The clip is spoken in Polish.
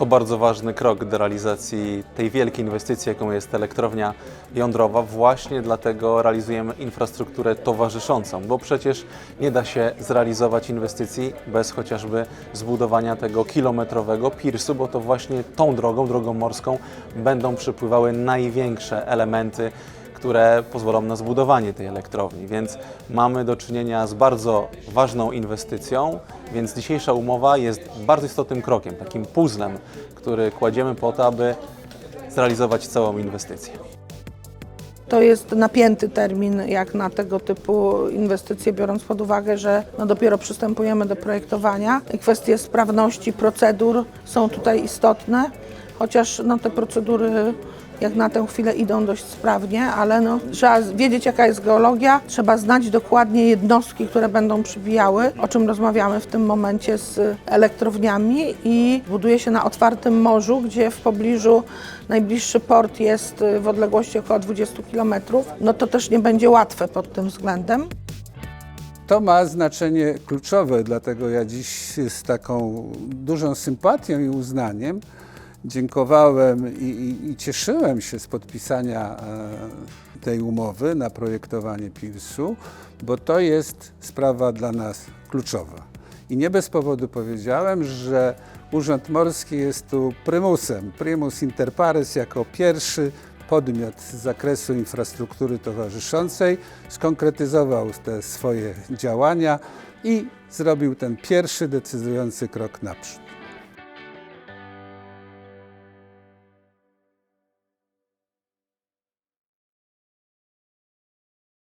To bardzo ważny krok do realizacji tej wielkiej inwestycji, jaką jest elektrownia jądrowa. Właśnie dlatego realizujemy infrastrukturę towarzyszącą, bo przecież nie da się zrealizować inwestycji bez chociażby zbudowania tego kilometrowego pirsu, bo to właśnie tą drogą, drogą morską, będą przypływały największe elementy które pozwolą na zbudowanie tej elektrowni. Więc mamy do czynienia z bardzo ważną inwestycją, więc dzisiejsza umowa jest bardzo istotnym krokiem, takim puzzlem, który kładziemy po to, aby zrealizować całą inwestycję. To jest napięty termin jak na tego typu inwestycje, biorąc pod uwagę, że no dopiero przystępujemy do projektowania. Kwestie sprawności procedur są tutaj istotne, chociaż no, te procedury jak na tę chwilę idą dość sprawnie, ale no, trzeba wiedzieć jaka jest geologia, trzeba znać dokładnie jednostki, które będą przybijały, o czym rozmawiamy w tym momencie z elektrowniami i buduje się na otwartym morzu, gdzie w pobliżu najbliższy port jest w odległości około 20 km. No to też nie będzie łatwe pod tym względem. To ma znaczenie kluczowe, dlatego ja dziś z taką dużą sympatią i uznaniem dziękowałem i, i, i cieszyłem się z podpisania e, tej umowy na projektowanie PIRS-u, bo to jest sprawa dla nas kluczowa. I nie bez powodu powiedziałem, że Urząd Morski jest tu prymusem, primus inter pares jako pierwszy podmiot z zakresu infrastruktury towarzyszącej skonkretyzował te swoje działania i zrobił ten pierwszy decydujący krok naprzód.